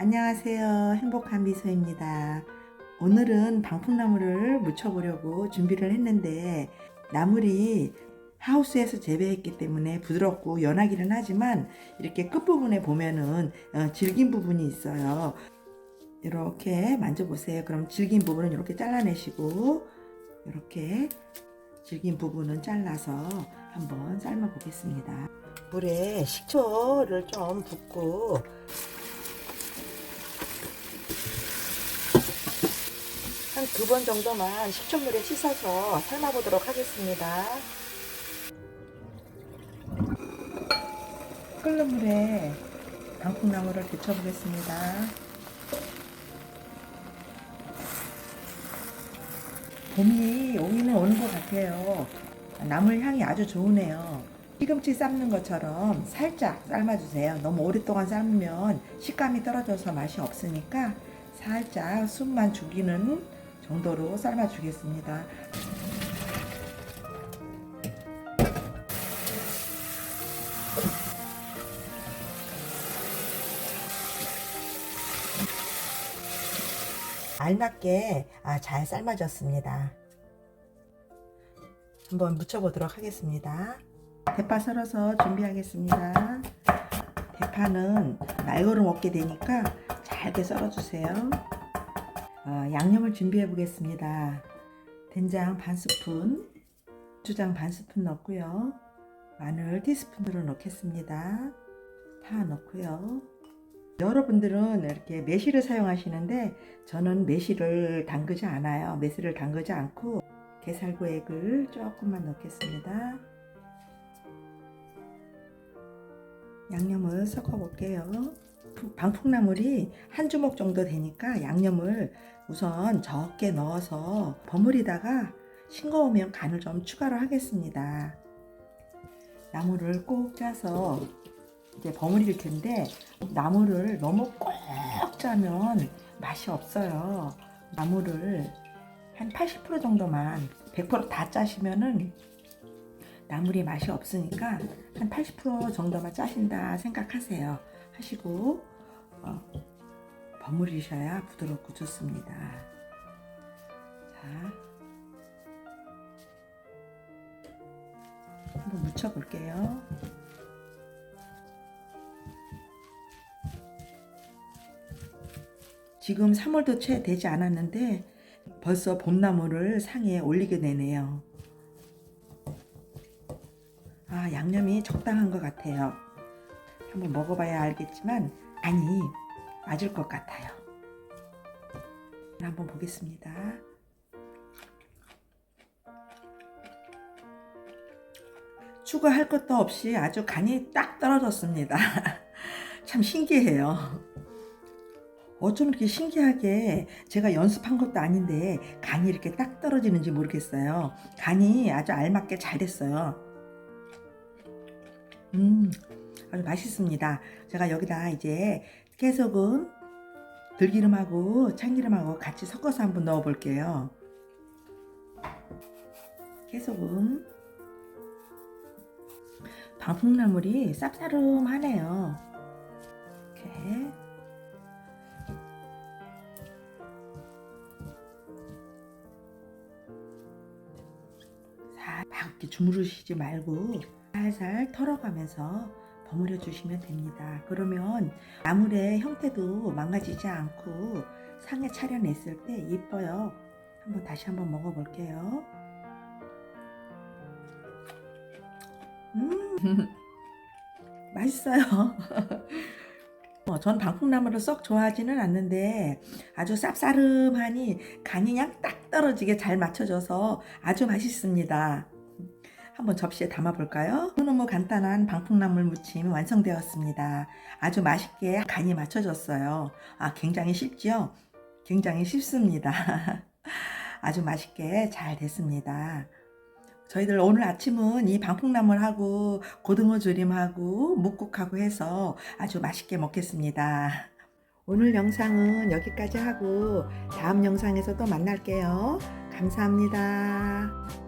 안녕하세요. 행복한 미소입니다. 오늘은 방풍나무를 묻혀보려고 준비를 했는데 나물이 하우스에서 재배했기 때문에 부드럽고 연하기는 하지만 이렇게 끝부분에 보면은 어, 질긴 부분이 있어요. 이렇게 만져보세요. 그럼 질긴 부분은 이렇게 잘라내시고 이렇게 질긴 부분은 잘라서 한번 삶아 보겠습니다. 물에 식초를 좀 붓고 한 두 번 정도만 식초물에 씻어서 삶아 보도록 하겠습니다. 끓는 물에 방풍나무를 데쳐보겠습니다. 봄이 오기는 오는 것 같아요. 나물 향이 아주 좋으네요. 시금치 삶는 것처럼 살짝 삶아주세요. 너무 오랫동안 삶으면 식감이 떨어져서 맛이 없으니까 살짝 숨만 죽이는 정도로 삶아 주겠습니다. 알맞게 아, 잘 삶아졌습니다. 한번 무쳐보도록 하겠습니다. 대파 썰어서 준비하겠습니다. 대파는 날거로 먹게 되니까 잘게 썰어주세요. 어, 양념을 준비해 보겠습니다. 된장 반 스푼, 주장 반 스푼 넣고요. 마늘 티스푼으로 넣겠습니다. 파 넣고요. 여러분들은 이렇게 매실을 사용하시는데 저는 매실을 담그지 않아요. 매실을 담그지 않고 게살구액을 조금만 넣겠습니다. 양념을 섞어 볼게요. 방풍나물이 한 주먹 정도 되니까 양념을 우선 적게 넣어서 버무리다가 싱거우면 간을 좀 추가로 하겠습니다. 나물을 꼭 짜서 이제 버무릴 텐데 나물을 너무 꼭 짜면 맛이 없어요. 나물을 한 80% 정도만 100%다 짜시면은 나물이 맛이 없으니까 한 80% 정도만 짜신다 생각하세요. 하시고 어, 버무리셔야 부드럽고 좋습니다. 자, 한번 묻혀 볼게요. 지금 3월도 채 되지 않았는데 벌써 봄나물을 상에 올리게 되네요. 아, 양념이 적당한 것 같아요. 한번 먹어봐야 알겠지만 간이 맞을 것 같아요. 한번 보겠습니다. 추가할 것도 없이 아주 간이 딱 떨어졌습니다. 참 신기해요. 어쩜 이렇게 신기하게 제가 연습한 것도 아닌데 간이 이렇게 딱 떨어지는지 모르겠어요. 간이 아주 알맞게 잘 됐어요. 음, 아주 맛있습니다. 제가 여기다 이제 깨소금, 들기름하고 참기름하고 같이 섞어서 한번 넣어 볼게요. 깨소금. 방풍나물이 쌉싸름하네요. 이렇게. 자, 막 이렇게 주무르시지 말고 살살 털어가면서 버무려 주시면 됩니다. 그러면 나물의 형태도 망가지지 않고 상에 차려냈을 때 예뻐요. 한번 다시 한번 먹어볼게요. 음, 맛있어요. 어, 전 방풍나물을 썩 좋아하지는 않는데 아주 쌉싸름하니 간이 그냥 딱 떨어지게 잘 맞춰져서 아주 맛있습니다. 한번 접시에 담아 볼까요? 너무 간단한 방풍나물 무침 완성되었습니다. 아주 맛있게 간이 맞춰졌어요. 아, 굉장히 쉽죠? 굉장히 쉽습니다. 아주 맛있게 잘 됐습니다. 저희들 오늘 아침은 이 방풍나물하고 고등어 조림하고 묵국하고 해서 아주 맛있게 먹겠습니다. 오늘 영상은 여기까지 하고 다음 영상에서 또 만날게요. 감사합니다.